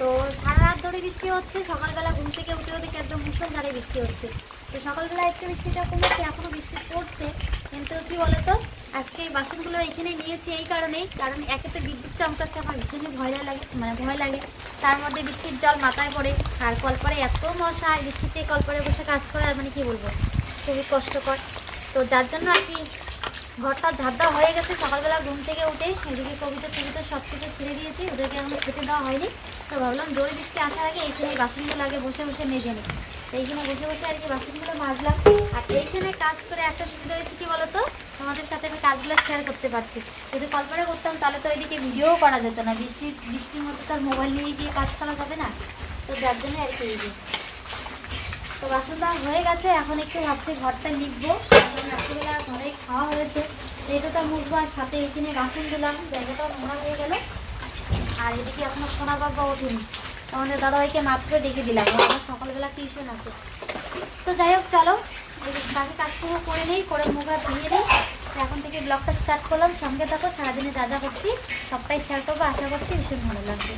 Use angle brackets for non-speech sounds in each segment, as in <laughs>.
তো সারা রাত ধরে বৃষ্টি হচ্ছে, সকালবেলা ঘুম থেকে উঠেও দেখি একদম মুসলধারে বৃষ্টি হচ্ছে? তো সকালবেলা একটু বৃষ্টিটা কমেছে এখনও বৃষ্টি পড়ছে। কিন্তু কি বলতো, আজকে এই বাসনগুলো এখানে নিয়েছি এই কারণেই, কারণ একে তো বিদ্যুৎ চমকাচ্ছে, আমার ভীষণই ভয় লাগে মানে ভয় লাগে। তার মধ্যে বৃষ্টির জল মাথায় পড়ে, আর কলপারে এত মশা বৃষ্টিতে কলপারে বসে কাজ করে মানে কি বলব, খুবই কষ্টকর। তো যার জন্য আর কি ঘরটা ঝাড়দা হয়ে গেছে। সকালবেলা ঘুম থেকে উঠে এদিকে কবিতা টবিতা সব থেকে ছেড়ে দিয়েছি। ওদেরকে এখনও খেতে দেওয়া হয়নি। তো ভাবলাম জোরে বৃষ্টি আসার আগে এইখানে এই বাসনগুলো আগে বসে বসে মেজে নিই। তো এইখানে বসে বসে আর কি বাসনগুলো মাজলাম। আর এইখানে কাজ করে একটা সুবিধা হয়েছে কি বলতো? তোমাদের সাথে আমি কাজগুলো শেয়ার করতে পারছি। যদি কল্পনা করতাম তাহলে তো ওইদিকে ভিডিও করা যেত না। বৃষ্টির বৃষ্টির মধ্যে তো আর মোবাইল নিয়ে গিয়ে কাজ করা যাবে না। তো যার জন্য আর কি তো বাসন দেওয়া হয়ে গেছে। এখন একটু ভাবছি ঘরটা লিখব। রাত্রিবেলা ঘরে খাওয়া হয়েছে। রেটোটা মুখবো সাথে এখানে বাসন দিলাম জায়গাটাও নোংরা হয়ে গেল। আর এদিকে এখনও সোনা বাবা ওঠেনি। আমাদের দাদাভাইকে মাত্র ডেকে দিলাম। ও আবার সকালবেলা টিউশন আছে। তো যাই হোক, চলো। বাকি কাজগুলো করে নেই, করে মুখ হাত ধুয়ে নেই। এখন থেকে ব্লগটা স্টার্ট করলাম। সঙ্গে থাকো, সারাদিনে যা যা করছি, সবটাই শেয়ার করব। আশা করছি ভীষণ ভালো লাগবে।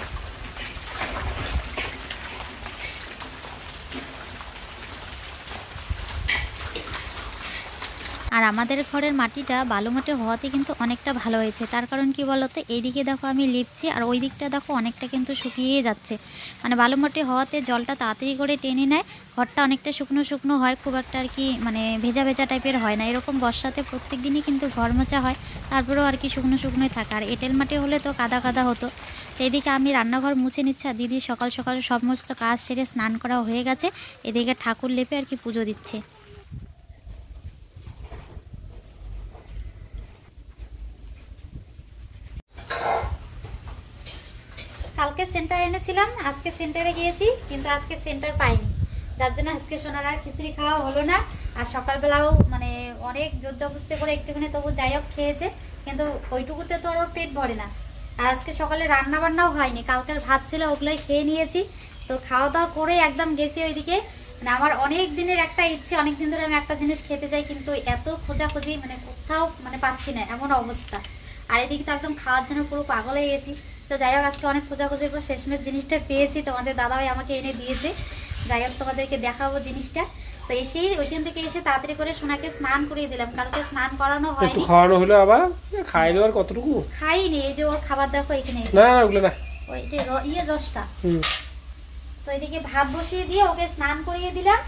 আর আমাদের ঘরের মাটিটা বালু মাটি হওয়াতে কিন্তু অনেকটা ভালো হয়েছে। তার কারণ কি বলতো? এইদিকে দেখো আমি লিপছি আর ওই দিকটা দেখো অনেকটা কিন্তু শুকিয়ে যাচ্ছে। মানে বালু মাটি হওয়াতে জলটা তাড়াতাড়ি করে টেনে নেয়, ঘরটা অনেকটা শুকনো শুকনো হয়, খুব একটা আর কি মানে ভেজা ভেজা টাইপের হয় না। এরকম বর্ষাতে প্রত্যেক দিনই কিন্তু ঘর মোচা হয়, তারপরেও আর কি শুকনো শুকনোই থাকে। আর এঁটেল মাটি হলে তো কাদা কাদা হতো। এদিকে আমি রান্নাঘর মুছে নিচ্ছি আর দিদি সকাল সকাল সমস্ত কাজ সেরে স্নান করা হয়ে গেছে। এদিকে ঠাকুর লেপে আর কি পুজো দিচ্ছে। সেন্টার এনেছিলাম, আজকে সেন্টারে গিয়েছি, কিন্তু আজকে সেন্টার পাইনি। যার জন্য আজকে সোনার আর খিচুড়ি খাওয়া হলো না। আর সকালবেলাও মানে অনেক জোর জবস্তি করে একটুখানি তবু যাই হোক খেয়েছে, কিন্তু ওইটুকুতে তো আর পেট ভরে না। আর আজকে সকালে রান্না বান্নাও হয়নি, কালকের ভাত ছিল, ওগুলোই খেয়ে নিয়েছি। তো খাওয়া দাওয়া করে একদম গেছি ওইদিকে। মানে আমার অনেক দিনের একটা ইচ্ছে অনেক দিন ধরে আমি একটা জিনিস খেতে চাই, কিন্তু এত খোঁজাখুঁজি মানে কোথাও মানে পাচ্ছি না, এমন অবস্থা। আর এদিকে তো একদম খাওয়ার জন্য পুরো পাগল হয়ে গেছি। তো যাই হোক আজকে অনেক খোঁজাখুঁজির পর শেষমেশ জিনিসটা পেয়েছি। তোমাদের দাদাভাই আমাকে এনে দিয়েছে। যাই হোক তোমাদেরকে দেখাবো জিনিসটা। তো এসেই ওইখান থেকে এসে তাড়াতাড়ি করে সোনাকে স্নান করিয়ে দিলাম। কালকে স্নান করানো একটু হয়নি। খাওয়ানো হলো আবার? খাইলো আর কতটুকু? খাইনি এই যে ওর খাবার দেখো এখানে না না ওগুলো না। ওই যে র- ইয়ের রসটা। তো এদিকে ভাত বসিয়ে দিয়ে ওকে স্নান করিয়ে দিলাম।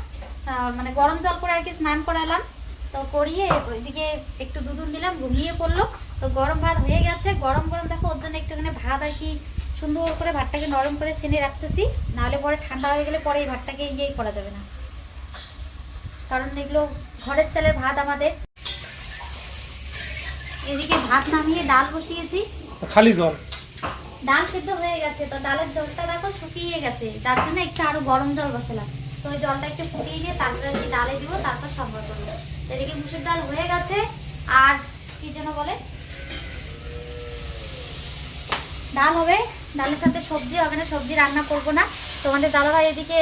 আহ, মানে গরম জল করে আর কি স্নান করালাম। তো করিয়ে ওইদিকে একটু দুধুন দিলাম ঘুমিয়ে পড়ল। তো গরম ভাত হয়ে গেছে। গরম গরম দেখো ওর জন্য একটুখানি ভাত আর কি সুন্দর করে ভাতটাকে নরম করে ছেনে রাখতেছি। নাহলে পরে ঠান্ডা হয়ে গেলে পরে এই ভাতটাকে ইয়েই করা যাবে না। কারণ এগুলো ঘরের চালের ভাত আমাদের। এদিকে ভাত নামিয়ে ডাল বসিয়েছি। খালি জল। ডাল সিদ্ধ হয়ে গেছে। তো ডালের জলটা দেখো শুকিয়ে গেছে। যার জন্য একটু আরও গরম জল বসালাম। তো ওই জলটা একটু ফুটিয়ে নিয়ে তারপরে ডালে দিব তারপর সম্বর করব এদিকে মুসুর ডাল হয়ে গেছে, আর কি যেন বলে? ডাল হবে, ডালের সাথে সবজি হবে না, সবজি রান্না করব না। তোমাদের দাদাভাই এদিকে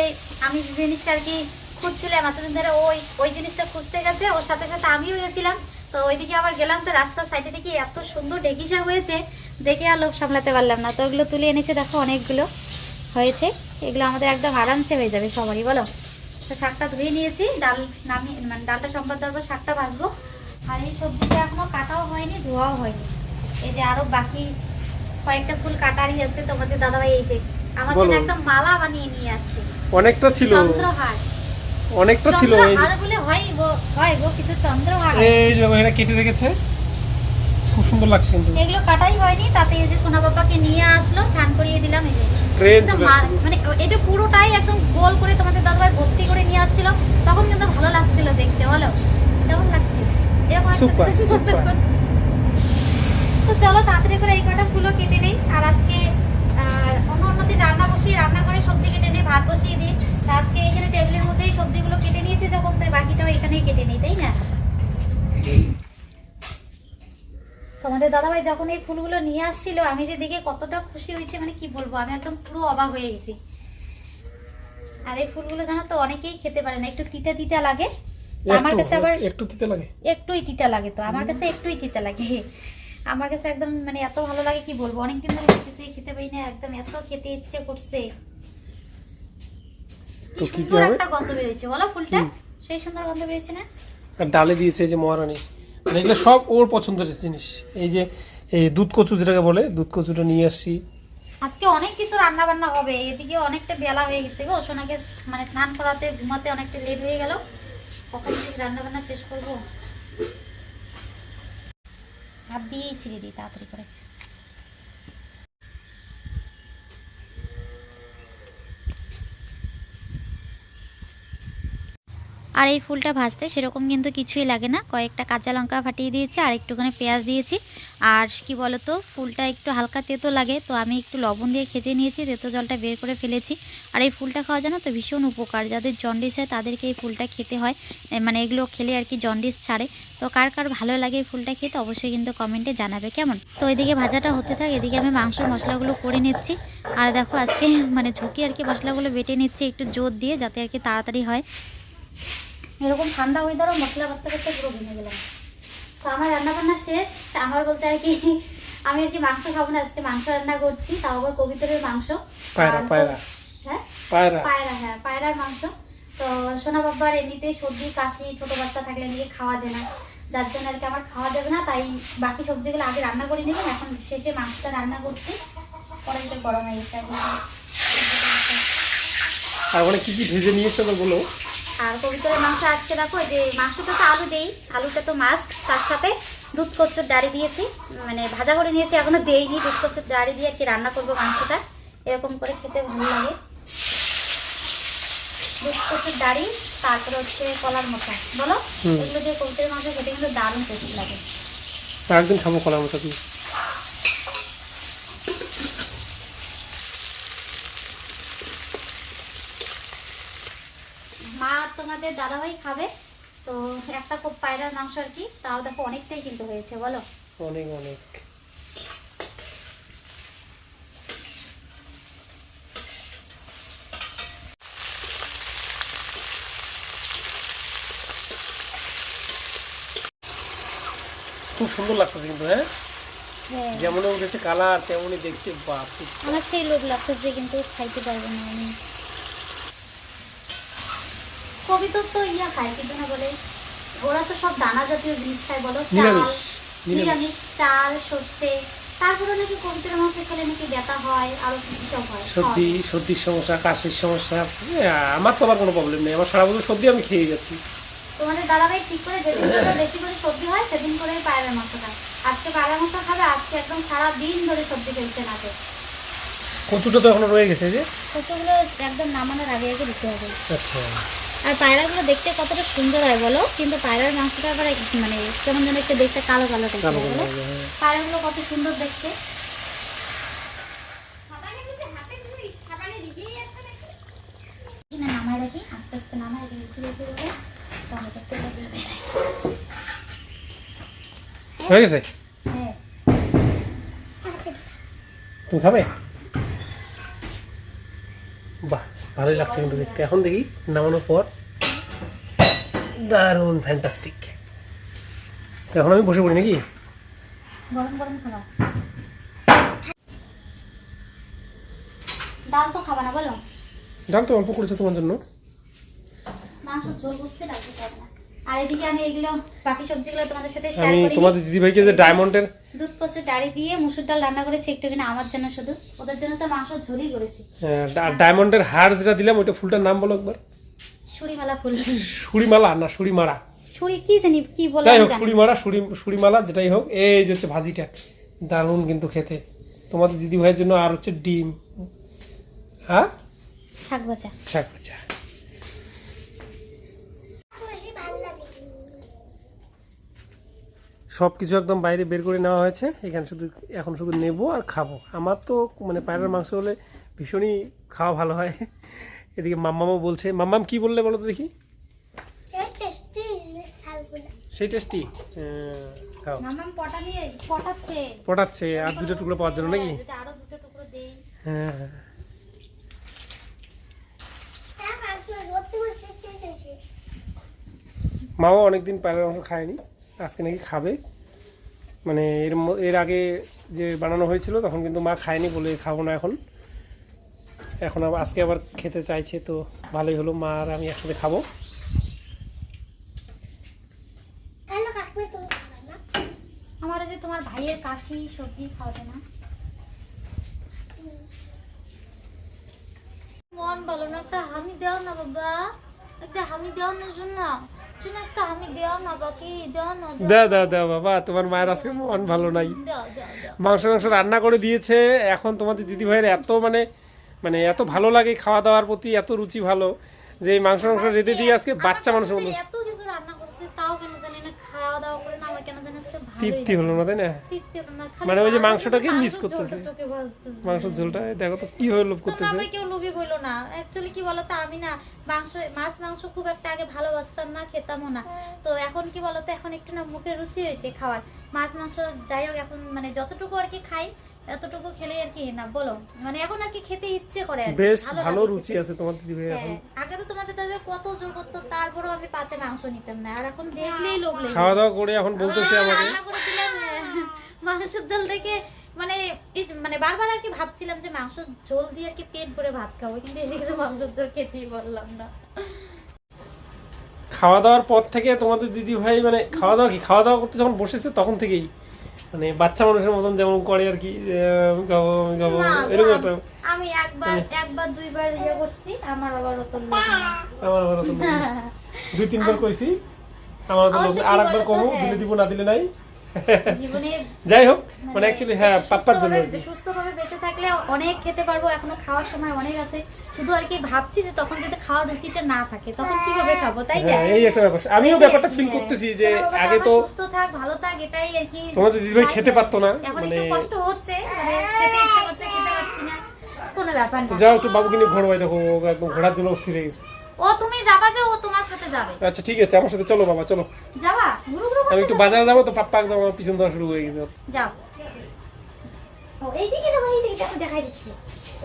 আমি জিনিসটা আর কি খুঁজছিলাম, এতদিন ধরে ওই ওই জিনিসটা খুঁজতে গেছে, ওর সাথে সাথে আমিও গেছিলাম। তো ওইদিকে আবার গেলাম তো রাস্তার সাইডে দেখি এত সুন্দর ডেকিসা হয়েছে, দেখে আর লোভ সামলাতে পারলাম না। তো ওগুলো তুলে এনেছে, দেখো অনেকগুলো হয়েছে, এগুলো আমাদের একদম আরামসে হয়ে যাবে সবারই, বলো। তো শাকটা ধুয়ে নিয়েছি ডাল নামিয়ে মানে ডালটা সম্বাদ দেওয়ার পর শাকটা ভাজবো। আর এই সবজিটা এখনও কাটাও হয়নি ধোয়াও হয়নি। এই যে আরও বাকি কয়েকটা ফুল কাটারই আছে তোমাদের দাদাভাই এই যে আমার জন্য বলো। একদম মালা বানিয়ে নিয়ে আসছে। অনেকটা ছিল। চন্দ্রহার। অনেকটা ছিল চন্দ্রহার বলে হয় গো হয় গো কিছু চন্দ্রহার। এই যে এটা কেটে রেখেছে। সুন্দর লাগছে কিন্তু। এগুলো কাটাই হয়নি তাতে এই যে সোনা বাবাকে নিয়ে আসলো স্নান করিয়ে দিলাম এই যে। মানে এটা পুরোটাই একদম গোল করে তোমাদের দাদাভাই ভর্তি করে নিয়ে আসছিল। তখন কিন্তু ভালো লাগছিল দেখতে বলো? কেমন লাগছে? Super, <laughs> super. তো চলো তাড়াতাড়ি করে এই কটা ফুলও কেটে নেই। আর আজকে অন্য অন্য দিন রান্না বসিয়ে রান্না করে সবজি কেটে নেই ভাত বসিয়ে দিই আজকে এখানে টেবিলের মধ্যেই সবজিগুলো কেটে নিয়েছি যখন তাই বাকিটাও এখানেই কেটে নিই তাই না? তোমাদের দাদাভাই যখন এই ফুলগুলো নিয়ে আসছিল আমি যে দেখে কতটা খুশি হয়েছে মানে কি বলব আমি একদম পুরো অবাক হয়ে গেছি। আর এই ফুলগুলো জানো তো অনেকেই খেতে পারে না একটু তিতা তিতা লাগে। আমার কাছে আবার একটু তিতে লাগে? একটুই তিতা লাগে তো আমার কাছে একটুই তিতা লাগে। আমার কাছে একদম মানে এত ভালো লাগে কি বলব অনেকদিন ধরে খেতেছি খেতে পারি না একদম এত খেতে ইচ্ছে করছে। কি তো কি কি সুন্দর একটা গন্ধ বেরিয়েছে বলো ফুলটা সেই সুন্দর গন্ধ বেরিয়েছে না? আর ডালে দিয়েছে যে মহারানী। মানে এগুলো সব ওর পছন্দের জিনিস। এই যে, এই দুধ কচু যেটাকে বলে, দুধ কচুটা নিয়ে আসছি আজকে অনেক কিছু রান্না বান্না হবে, এদিকে অনেকটা বেলা হয়ে গেছে গো। সোনাকে মানে স্নান করাতে ঘুমাতে অনেকটা লেট হয়ে গেল। কখন রান্না বান্না শেষ করব? হাত দিয়েই ছিঁড়ে দিই তাড়াতাড়ি করে। আর এই ফুলটা ভাজতে সেরকম কিন্তু কিছুই লাগে না। কয়েকটা কাঁচা লঙ্কা ফাটিয়ে দিয়েছি, আর একটুখানি পেঁয়াজ দিয়েছি। আর কি বলতো, ফুলটা একটু হালকা তেতো লাগে, তো আমি একটু লবণ দিয়ে খেজে নিয়েছি, তেতো জলটা বের করে ফেলেছি। আর এই ফুলটা খাওয়া জানো তো ভীষণ উপকার, যাদের জন্ডিস হয় তাদেরকে এই ফুলটা খেতে হয়। মানে এগুলো খেলে আর কি জন্ডিস ছাড়ে। তো কার কার ভালো লাগে এই ফুলটা খেতে অবশ্যই কিন্তু কমেন্টে জানাবে, কেমন? তো এদিকে ভাজাটা হতে থাকে, এদিকে আমি মাংসের মশলাগুলো করে নিচ্ছি। আর দেখো আজকে মানে ঝুঁকি আর কি মশলাগুলো বেটে নিচ্ছি, একটু জোর দিয়ে যাতে আর কি তাড়াতাড়ি হয়। এরকম ঠান্ডা ওয়েদারও মশলা করতে করতে পুরো ভেঙে গেলাম। তো আমার রান্না বান্না শেষ আমার বলতে আর কি আমি আর কি মাংস খাব না আজকে মাংস রান্না করছি। তাও আবার কবিতরের মাংস। পায়রা আর পায়রা। হ্যাঁ? পায়রা। পায়রা হ্যাঁ পায়রার মাংস। তো সোনা বাবার এমনিতেই সর্দি কাশি ছোট বাচ্চা থাকলে নিয়ে খাওয়া যায় না। যার জন্য আর কি আমার খাওয়া যাবে না তাই বাকি সবজিগুলো আগে রান্না করে নিলাম। এখন শেষে মাংসটা রান্না করছি। কড়াইটা গরম হয়ে গেছে। আর মানে কি কি ভেজে নিয়েছো বলো? আর কবিতরের মাংস আজকে দেখো যে মাংসটা তো আলু দেই আলুটা তো মাস্ট তার সাথে দুধ কচুর ডাড়ি দিয়েছি মানে ভাজা করে নিয়েছি এখনও দেইনি দুধ কচুর ডাড়ি দিয়ে কি রান্না করব মাংসটা এরকম করে খেতে ভালো লাগে। দুধ কচুর ডাড়ি তারপরে হচ্ছে কলার মশা বলো? এগুলো দিয়ে কবিতরের মাংস খেতে কিন্তু দারুণ টেস্ট লাগে। একদিন খাব কলার মতো দিয়ে মা তোমাদের দাদাভাই খাবে। তো একটা কোপ পায়রার মাংস আর কি তাও দেখো অনেকটাই কিন্তু হয়েছে বলো। অনেক অনেক। খুব সুন্দর লাগতেছে কিন্তু হ্যাঁ? হ্যাঁ। যেমন উঠেছে কালার তেমনই দেখতে বাপ আমার সেই লোভ লাগতেছে কিন্তু খাইতে পারব না আমি। কবিতর তো ইয়া খায় কিন্তু না বলে? ওরা তো সব দানা জাতীয় জিনিস খায় বলো? নিরামিষ চাল সর্ষে। তারপরে নাকি কবিতর মাংস খেলে নাকি ব্যথা হয় আরও সব হয়। সর্দি সর্দির সমস্যা কাশির সমস্যা আমার তো আবার কোনো প্রবলেম নেই। আমার সারা বছর সর্দি আমি খেয়ে যাচ্ছি। তোমাদের দাদাভাই ঠিক করে যেদিন করে বেশি করে সর্দি হয় সেদিন করে পায়রার মাংস খায় আজকে পায়রার মাংস খাবে আজকে একদম সারা দিন ধরে সর্দি ফেলছে নাকে। কচুটা তো এখনও রয়ে গেছে যে? কচুগুলো একদম নামানোর আগে আগে দিতে হবে। আচ্ছা। আর পায়রাগুলো দেখতে কতটা সুন্দর হয় বলো? কিন্তু পায়রার মাংসটা আবার মানে কেমন যেন একটু দেখতে কালো কালো টাইপের বলো। হ্যাঁ। পায়রাগুলো কত সুন্দর দেখতে। নামায় রাখি আস্তে আস্তে নামায়। হয়ে গেছে? হ্যাঁ। তুমি খাবে? বাহ ভালোই লাগছে কিন্তু দেখতে। এখন দেখি নামানোর পর। দারুণ ফ্যান্টাস্টিক এখন আমি বসে পড়ি নাকি? গরম গরম খাবা ডাল তো খাবা না বলো। ডাল তো অল্প করেছ তোমার জন্য। মাংস ঝোল বুঝতে লাগবে না। আর এদিকে আমি এগুলো বাকি সবজিগুলো তোমাদের সাথে শেয়ার আমি তোমাদের দিদিভাইকে যে ডায়মন্ডের দুধ ডাড়ি দিয়ে মুসুর ডাল রান্না করেছি একটু কিনা আমার জন্য শুধু। ওদের জন্য তো মাংস ঝোলই করেছি। ডায়মন্ডের হার যেটা দিলাম ওইটা ফুলটার নাম বলো একবার। সুরিমালা ফুল। সুরিমালা না সুরিমারা সুরি কি জানি কি বলে যাই হোক জানি সুরিমারা সুরি সুরিমালা যেটাই হোক এই যে হচ্ছে ভাজিটা। দারুণ কিন্তু খেতে। তোমাদের দিদি ভাইয়ের জন্য আর হচ্ছে ডিম। হ্যাঁ? শাক ভাজা। শাক ভাজা। সব কিছু একদম বাইরে বের করে নেওয়া হয়েছে। এখানে শুধু এখন শুধু নেব আর খাব। আমার তো মানে পায়রার মাংস হলে ভীষণই খাওয়া ভালো হয়। এদিকে মাম্মামও বলছে মাম্মাম কি বললে বলো তো দেখি? সেই টেস্টি খাও। পটাচ্ছে। পটাচ্ছে আর দুটো টুকরো পাওয়ার জন্য নাকি? যদি আরও দুটো টুকরো দেই। হ্যাঁ। হ্যাঁ। মাও অনেকদিন পায়রার মাংস খায়নি আজকে নাকি খাবে। মানে এর এর আগে যে বানানো হয়েছিল তখন কিন্তু মা খায়নি বলে খাব না এখন। এখন আজকে আবার খেতে চাইছে তো ভালোই হলো। মা আর আমি একসাথে খাব। আমার যে তোমার ভাইয়ের কাশি সর্দি খাওয়াবে না। মন ভালো না একটা হামি দেও না বাবা। একটা হামি দেও না শুনে। একটা হামি দেও না বাকি দেও বাবা তোমার মায়ের আজকে মন ভালো নাই। মাংস মাংস রান্না করে দিয়েছে। এখন তোমাদের দিদি ভাইয়ের এত মানে মানে এত ভালো লাগে খাওয়া দাওয়ার প্রতি এত রুচি ভালো যে মাংস মাংস রেঁধে দিয়ে আজকে বাচ্চা মানুষের মতো এত কিছু রান্না করছে তাও কেন জানি না খাওয়া দাওয়া করে না আমার কেন জানি আজকে ভালোই তৃপ্তি হলো না তাই না? তৃপ্তি হলো না মানে ওই যে মাংস মাংসটাকে মিস করতেছে। মাংসের ঝোলটা দেখো তো কি হয়ে লোভ করতেছে। কেউ লোভী বইলো না। অ্যাকচুয়ালি কি বলতো আমি না মাংস মাছ মাংস খুব একটা আগে ভালোবাসতাম না খেতামও না। তো এখন কি বলতো এখন একটু না মুখে রুচি হয়েছে খাওয়ার। মাছ মাংস যাই হোক এখন মানে যতটুকু আর কি খাই এতটুকু খেলে আর কি না বলো। মানে এখন আর কি খেতে ইচ্ছে করে বেশ ভালো রুচি আছে তোমার দিদি এখন। হ্যাঁ, আগে তো তোমাদের তবে কত জোর করতো তারপরেও আমি পাতে মাংস নিতাম না আর এখন দেখলেই লোভ লেগে খাওয়া দাওয়া করে এখন বলতেছে আমাকে। আহ, মাংসের ঝোল দেখে মানে মানে বারবার আর কি ভাবছিলাম যে মাংসের ঝোল দিয়ে আর কি পেট ভরে ভাত খাব কিন্তু এদিকে তো মাংসের ঝোল খেতেই বললাম না। খাওয়া দাওয়ার পর থেকে তোমাদের দিদি ভাই মানে খাওয়া দাওয়া কি? খাওয়া দাওয়া করতে যখন বসেছে তখন থেকেই। মানে বাচ্চা মানুষের মতন যেমন করে আর কি আমি খাব আমি খাব এরকম একটা আমি একবার একবার দুইবার ইয়ে করছি আমার আবার অত আমার আবার অত <laughs> দুই তিনবার কইছি আমার অত আর একবার কমো হ্যাঁ। দিলে দিব না দিলে নাই। যাই হোক মানে অ্যাকচুয়ালি হ্যাঁ পাপ্পার জন্য সুস্থভাবে বেঁচে থাকলে অনেক খেতে পারব এখনও খাওয়ার সময় অনেক আছে। শুধু আর কি ভাবছি যে তখন যদি খাওয়ার রুচিটা না থাকে তখন কীভাবে খাব তাই না? হ্যাঁ এই একটা ব্যাপার। আমিও ব্যাপারটা ফিল হ্যাঁ, করতেছি যে আগে তো সুস্থ থাক ভালো থাক এটাই আর কি দিদিভাই খেতে পারতো না, মানে- একটু কষ্ট হচ্ছে মানে খেতে ইচ্ছে করছে খেতে পারছি না কোনো ব্যাপার না। যাও একটু বাবুকে নিয়ে দেখো একদম ঘোরার জন্য অস্থির হয়ে গেছে। ও তুমি যাবা যে ও তোমার সাথে যাবে। আচ্ছা ঠিক আছে আমার সাথে চলো বাবা চলো। যাবা আমি একটু বাজারে যাব তো পাপ্পা একদম আমার পিছন দেওয়া শুরু হয়ে গেছে। যাও। এইদিকে যাব এইদিকে দেখো দেখাই দিচ্ছি।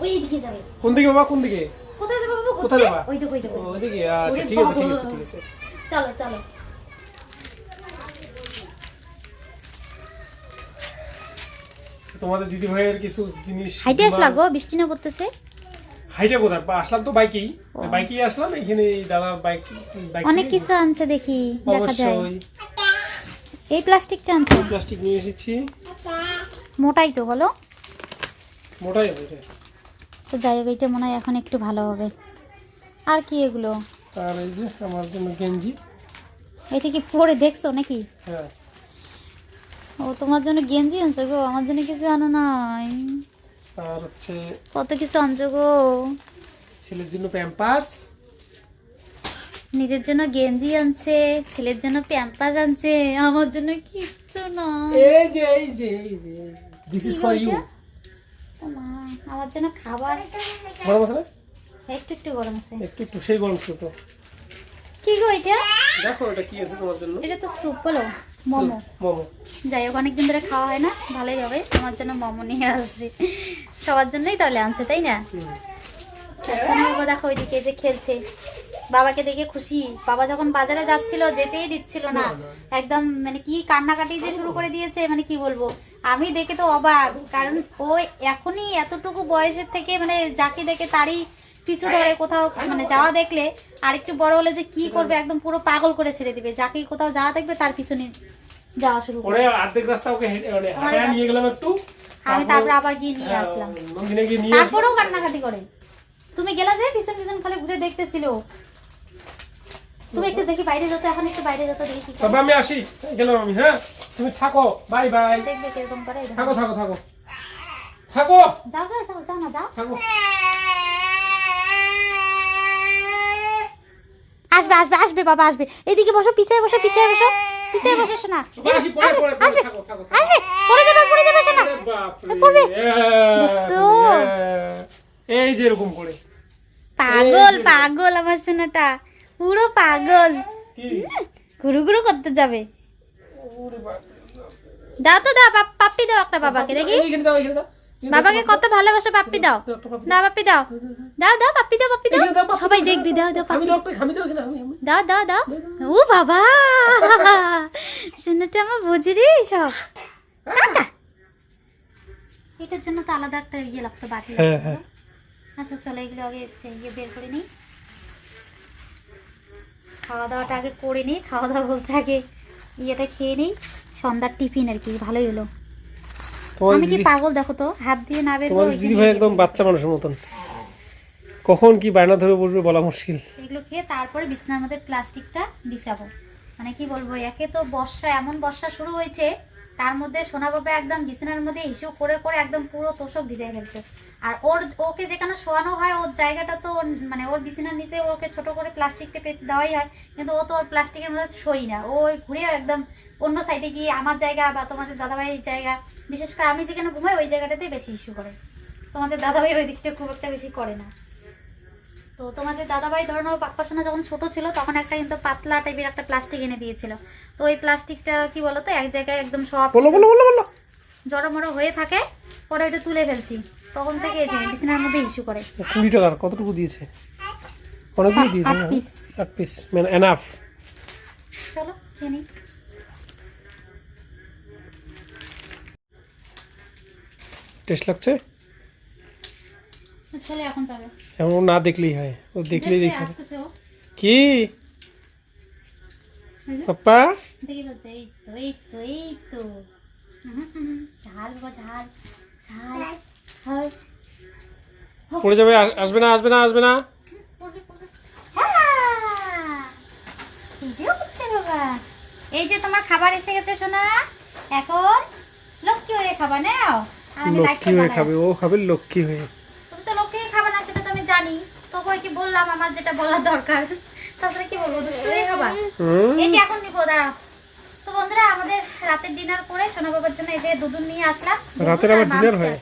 ওই দিকে যাবে। কোন দিকে বাবা কোন দিকে? কোথায় যাবে বাবা? কোথায় ওই দেখো ওই দেখো ও, ওইদিকে আচ্ছা ঠিক আছে ঠিক আছে ঠিক আছে। চলো চলো। তোমাদের দিদি ভাইয়ের কিছু জিনিস হাইটে আসলা গো বৃষ্টি না পড়তেছে? হাইটে কোথায়? আসলাম তো বাইকেই। বাইকেই আসলাম এখানে দাদা বাইক বাইক অনেক কিছু আনছে দেখি দেখা যায়। অবশ্যই। এই প্লাস্টিকটা আনছে। প্লাস্টিক নিয়ে এসেছি। মোটাই তো বলো। মোটাই আছে এটা। তো যাই হোক এটা মনে হয় এখন একটু ভালো হবে। আর কি এগুলো? আর এই যে আমার জন্য গেঞ্জি। এটা কি পরে দেখছ নাকি? হ্যাঁ। ও তোমার জন্য গেঞ্জি আনছো গো? আমার জন্য কিছু আনো নাই। আর হচ্ছে কত কিছু আনছো গো? ছেলের জন্য প্যাম্পার্স। নিজের জন্য গেঞ্জি আনছে ছেলের জন্য প্যাম্পাস আনছে আমার জন্য কিচ্ছু না। এই যে এই যে এই যে দিস ইজ ফর ইউ মা, আমার জন্য খাবার। গরম আছে একটু একটু গরম আছে। একটু একটু সেই গরম ছিল তো। কি গো এটা? দেখো এটা কি আছে তোমার জন্য। এটা তো স্যুপ বলো মোমো। মোমো। যাই হোক অনেকদিন ধরে খাওয়া হয় না ভালোই হবে। আমার জন্য মোমো নিয়ে আসছি। সবার জন্যই তাহলে আনছে তাই না? দেখো ওইদিকে যে খেলছে। বাবাকে দেখে খুশি। বাবা যখন বাজারে যাচ্ছিল যেতেই দিচ্ছিল না। একদম মানে কি কান্নাকাটি যে শুরু করে দিয়েছে মানে কি বলব? আমি দেখে তো অবাক কারণ ও এখনই এতটুকু বয়সের থেকে মানে যাকে দেখে তারই পিছু ধরে কোথাও মানে যাওয়া দেখলে আর একটু বড় হলে যে কি করবে একদম পুরো পাগল করে ছেড়ে দিবে। যাকে কোথাও যাওয়া দেখবে তার পিছনে যাওয়া শুরু ওরে অর্ধেক রাস্তা ওকে নিয়ে গেলাম একটু। আমি তারপর আবার গিয়ে নিয়ে হ্যাঁ, আসলাম। নিয়ে তারপরেও কান্নাকাটি করে। তুমি গেলা যে পিছন পিছন খালি ঘুরে দেখতেছিল। তুমি একটু দেখি বাইরে যেতে এখন একটু বাইরে যেত দেখি তবে আমি আসি। গেলাম আমি হ্যাঁ? তুমি থাকো বাই বাই। দেখবে কীরকম করে থাকো থাকো থাকো। থাকো! যাও যাও যাও যাও না যাও। থাকো। আসবে আসবে আসবে বাবা আসবে। এদিকে বসো পিছিয়ে বসো পিছিয়ে বসো পিছিয়ে বসো শোনা। আসি পরে পরে পরে থাকো থাকো থাকো। আসবে পড়ে যাবে পড়ে যাবে শোনা। পড়বে। এই যে এরকম করে। পাগল পাগল আমার সোনাটা পুরো পাগল। ঘুরু ঘুরু করতে যাবে। দাও তো দাও পাপ- পাপ্পি দাও একটা বাবাকে দেখি। বাবাকে কত ভালোবাসো পাপ্পি দাও। দাও পাপ্পি দাও। দাও দাও পাপ্পি দাও পাপ্পি দাও। সবাই দেখবি দাও দাও পাপ্পি। দাও দাও দাও দাও দাও। ও বাবা! শুনেতে আমার বুঝি রে সব টাটা। এটার জন্য তো আলাদা একটা ইয়ে লাগতো বাটি হ্যাঁ, হ্যাঁ। আচ্ছা চলো এগুলো আগে ইয়ে বের করে নিই। খাওয়া দাওয়াটা আগে করে নিই খাওয়া দাওয়া বলতে আগে ইয়েটা খেয়ে নিই সন্ধ্যার টিফিন আর কি ভালোই হলো। আমি কি পাগল দেখো তো? হাত দিয়ে না বের তোমার দিদি ভাই একদম বাচ্চা মানুষের মতন। কখন কি বায়না ধরে বসবে বলা মুশকিল। এগুলো খেয়ে তারপরে বিছানার মধ্যে প্লাস্টিকটা বিছাবো। মানে কি বলব একে তো বর্ষা এমন বর্ষা শুরু হয়েছে তার মধ্যে সোনা বাবা একদম বিছানার মধ্যে ইস্যু করে করে একদম পুরো তোষক ভিজে ফেলছে। আর ওর, ওকে যেখানে শোয়ানো হয়, ওর জায়গাটা তো মানে ওর বিছানার নিচে ওকে ছোট করে প্লাস্টিক টেপে দেওয়াই হয়, কিন্তু ও তো ওর প্লাস্টিকের মধ্যে শোই না। ও ওই ঘুরে একদম অন্য সাইডে গিয়ে আমার জায়গা বা তোমাদের দাদাভাইয়ের জায়গা, বিশেষ করে আমি যেখানে ঘুমাই, ওই জায়গাটাতেই বেশি ইস্যু করে। তোমাদের দাদাভাইয়ের ওই দিকটা খুব একটা বেশি করে না। তো তোমাদের দাদাভাই ধরো পাপ্পা সোনা যখন ছোট ছিল তখন একটা কিন্তু পাতলা টাইপের একটা প্লাস্টিক এনে দিয়েছিল। তো ওই প্লাস্টিকটা কি বলতো এক জায়গায় একদম সব বলো বলো বলো বলো। জড়মড়ো হয়ে থাকে পরে ওইটা তুলে ফেলছি। তখন থেকে এই বিছানার মধ্যে ইস্যু করে। কুড়ি টাকার কতটুকু দিয়েছে? অনেকগুলো দিয়েছে আট। আট পিস মানে এনাফ চলো খেয়ে নিই। টেস্ট লাগছে? ছেলে এখন যাবে। এমন না দেখলেই হয় ও দেখলেই দেখে। কি? এই যে, পাপ্পা? দেখি বলছে এই তো এই তো এই তো। ঝাল বাবা ঝাল ঝাল পড়ে যাবে আসবে না আসবে না আসবে না। হ্যাঁ! এই যে তোমার খাবার এসে গেছে সোনা। এখন লক্ষ্মী হয়ে খাবা নাও। লক্ষ্মী হয়ে খাবে ও খাবে লক্ষ্মী হয়ে তুমি তো লক্ষ্মী হয়ে খাবে না সেটা তো আমি জানি তবু আর কি বললাম আমার যেটা বলার দরকার। তাছাড়া কি বলব দুষ্টু হয়ে খাবা হুম। এই যে এখন নিবো দাঁড়াও। তো বন্ধুরা আমাদের রাতের ডিনার করে সোনা বাবার জন্য এই যে দুধুন নিয়ে আসলাম। রাতের আবার ডিনার হয়?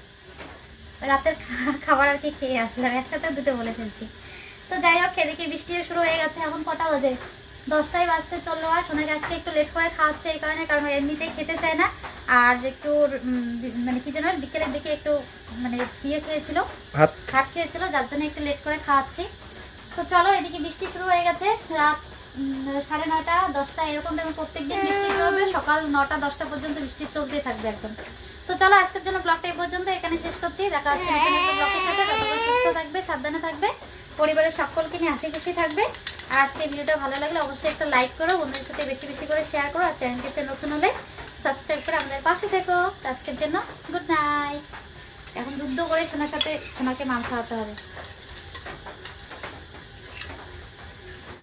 রাতের খাবার আর কি খেয়ে আসলাম একসাথে দুটো বলে ফেলছি। তো যাই হোক এদিকে বৃষ্টিও শুরু হয়ে গেছে এখন কটা বাজে? দশটায় বাজতে চলল আর সোনাকে আজকে একটু লেট করে খাওয়াচ্ছে এই কারণে কারণ এমনিতেই খেতে চায় না। আর একটু মানে কি যেন বিকেলের দিকে একটু মানে ইয়ে খেয়েছিল। ভাত। খেয়েছিল যার জন্য একটু লেট করে খাওয়াচ্ছি। তো চলো, এদিকে বৃষ্টি শুরু হয়ে গেছে। রাত সাড়ে নটা দশটা, এরকম টাইমে প্রত্যেক দিন বৃষ্টি শুরু হবে। সকাল নটা, দশটা পর্যন্ত বৃষ্টি চলতেই থাকবে একদম। তো চলো, আজকের জন্য ব্লগটা এই পর্যন্ত, এখানে শেষ করছি। দেখা হচ্ছে ব্লগের সাথে। সুস্থ থাকবে, সাবধানে থাকবে। পরিবারের সকলকে নিয়ে হাসি খুশি থাকবে। আর আজকে ভিডিওটা ভালো লাগলে অবশ্যই একটা লাইক করো, বন্ধুদের সাথে বেশি বেশি করে শেয়ার করো, আর চ্যানেলটিতে নতুন হলে সাবস্ক্রাইব করে আমাদের পাশে থেকো। আজকের জন্য গুড নাইট এখন যুদ্ধ করে সোনার সাথে সোনাকে মাল খাওয়াতে হবে।